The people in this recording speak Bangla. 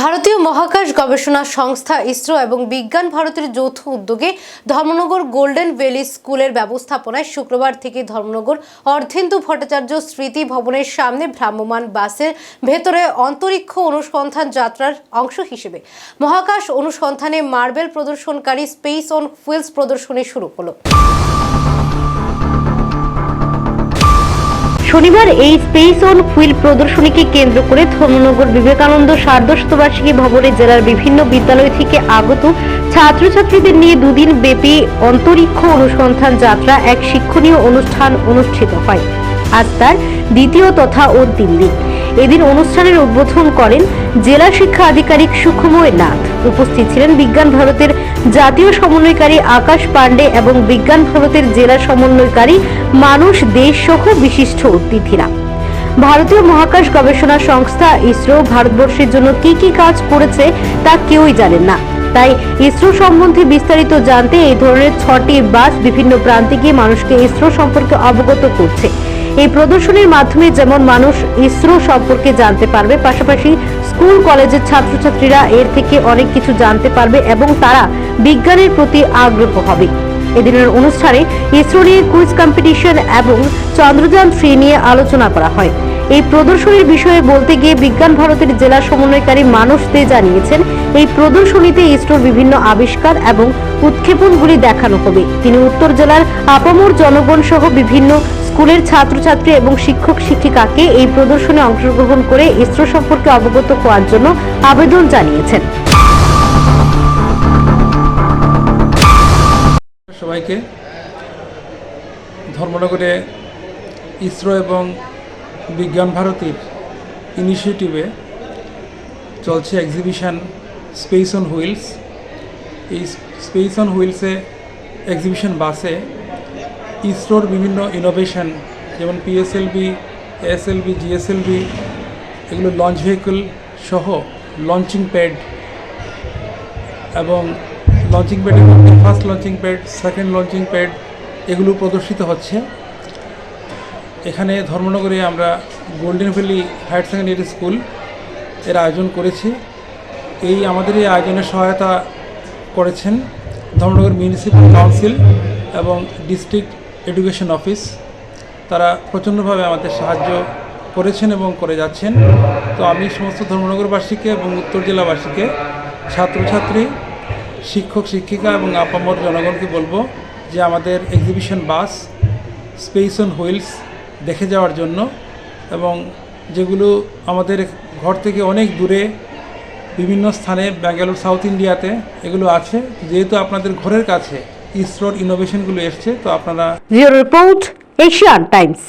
ভারতীয় মহাকাশ গবেষণা সংস্থা ইসরো এবং বিজ্ঞান ভারতের যৌথ উদ্যোগে ধর্মনগর গোল্ডেন ভ্যালি স্কুলের ব্যবস্থাপনায় শুক্রবার থেকে ধর্মনগর অর্ধেন্দু ভট্টাচার্য স্মৃতি ভবনের সামনে ভ্রাম্যমান বাসের ভেতরে অন্তরিক্ষ অনুসন্ধান যাত্রার অংশ হিসেবে মহাকাশ অনুসন্ধানে মার্বেল প্রদর্শনকারী স্পেস অন হুইলস প্রদর্শনী শুরু হলো। শনিবার এই স্পেস অন হুইল প্রদর্শনীকে কেন্দ্র করে ধর্মনগর বিবেকানন্দ সার্ধশতবার্ষিকী ভবনে জেলার বিভিন্ন বিদ্যালয় থেকে আগত ছাত্রছাত্রীদের নিয়ে দুদিন ব্যাপী অন্তরিক্ষ অনুসন্ধান যাত্রা এক শিক্ষণীয় অনুষ্ঠান অনুষ্ঠিত হয়। আজ তার দ্বিতীয় তথা অন্তিম দিন। এদিন অনুষ্ঠানের উদ্বোধন করেন জেলা শিক্ষা আধিকারিক সুখময় নাথ। উপস্থিত ছিলেন বিজ্ঞান ভারতের জাতীয় সমন্বয়কারী আকাশ পাণ্ডে এবং বিজ্ঞান ভারতের জেলা সমন্বয়কারী মানুষ দেশ সহ বিশিষ্ট অতিথিরা। ভারতীয় মহাকাশ গবেষণা সংস্থা ইসরো ভারতবর্ষের জন্য কি কি কাজ করেছে তা কেউই জানেন না। তাই ইসরো সম্বন্ধে বিস্তারিত জানতে এই ধরনের ছটি বাস বিভিন্ন প্রান্তে গিয়ে মানুষকে ইসরো সম্পর্কে অবগত করছে। এই প্রদর্শনীর মাধ্যমে যেমন মানুষ ইসরো সম্পর্কে জানতে পারবে, পাশাপাশি স্কুল, কলেজের ছাত্রছাত্রীরা এর থেকে অনেক কিছু জানতে পারবে এবং তারা বিজ্ঞানের প্রতি আগ্রহ হবে। এদিনের অনুষ্ঠানে ইসরো নিয়ে কুইজ কম্পিটিশন এবং চন্দ্রযান থ্রি নিয়ে আলোচনা করা হয়। এই প্রদর্শনীর বিষয়ে বলতে গিয়ে বিজ্ঞান ভারতের জেলা সমন্বয়কারী মানুষ দে জানিয়েছেন, এই প্রদর্শনীতে ইসরোর বিভিন্ন আবিষ্কার এবং উৎক্ষেপণগুলি দেখানো হবে। তিনি উত্তর জেলার আপামর জনগণ সহ বিভিন্ন স্কুলের ছাত্রছাত্রী এবং শিক্ষক শিক্ষিকাকে এই প্রদর্শনে অংশগ্রহণ করে ইসরো সম্পর্কে অবগত হওয়ার জন্য আবেদন জানিয়েছেন। সবাইকে ধর্মনগরে ইসরো এবং বিজ্ঞান ভারতীর ইনিশিয়েটিভে চলছে এক্সিবিশন স্পেস অন হুইলস এই স্পেস অন হুইলসে এক্সিবিশন বাসে ইসরোর বিভিন্ন ইনোভেশন যেমন পিএসএলভি এসএলভি জিএসএলভি এগুলো লঞ্চ ভেহিকল সহ লঞ্চিং প্যাড এবং লঞ্চিং প্যাডের মধ্যে first launching pad second launching pad এগুলো প্রদর্শিত হচ্ছে। এখানে ধর্মনগরে আমরা গোল্ডেন ভ্যালি হায়ার সেকেন্ডারি স্কুলের আয়োজন করেছি। এই আমাদের এই আয়োজনে সহায়তা করেছেন ধর্মনগর মিউনিসিপ্যাল কাউন্সিল এবং ডিস্ট্রিক্ট এডুকেশন অফিস। তারা প্রচণ্ডভাবে আমাদের সাহায্য করেছেন এবং করে যাচ্ছেন। তো আমি সমস্ত ধর্মনগরবাসীকে এবং উত্তর জেলাবাসীকে, ছাত্রছাত্রী, শিক্ষক, শিক্ষিকা এবং আপামর জনগণকে বলব যে আমাদের exhibition bus space on wheels দেখে যাওয়ার জন্য এবং যেগুলো আমাদের ঘর থেকে অনেক দূরে বিভিন্ন স্থানে ব্যাঙ্গালোর সাউথ ইন্ডিয়াতে এগুলো আছে। যেহেতু আপনাদের ঘরের কাছে ইসরোর ইনোভেশনগুলো এসছে তো আপনারা রিপোর্ট এশিয়ান টাইমস